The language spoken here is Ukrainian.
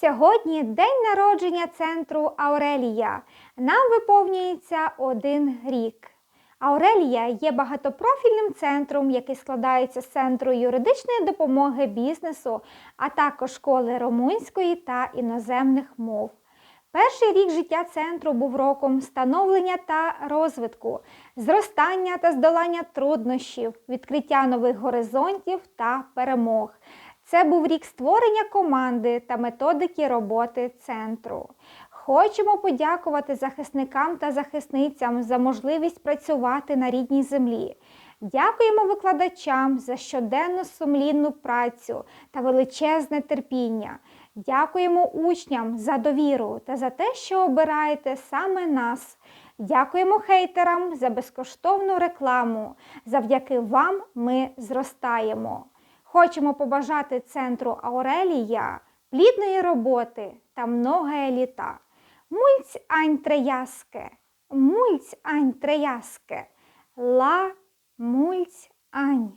Сьогодні день народження центру Аурелія. Нам виповнюється один рік. Аурелія є багатопрофільним центром, який складається з центру юридичної допомоги бізнесу, а також школи румунської та іноземних мов. Перший рік життя центру був роком становлення та розвитку, зростання та здолання труднощів, відкриття нових горизонтів та перемог. Це був рік створення команди та методики роботи центру. Хочемо подякувати захисникам та захисницям за можливість працювати на рідній землі. Дякуємо викладачам за щоденну сумлінну працю та величезне терпіння. Дякуємо учням за довіру та за те, що обираєте саме нас. Дякуємо хейтерам за безкоштовну рекламу. Завдяки вам ми зростаємо. Хочемо побажати центру Аурелія плідної роботи та многое літа. Мульць ань треяске, мульць ань треяске, ла мульць ань.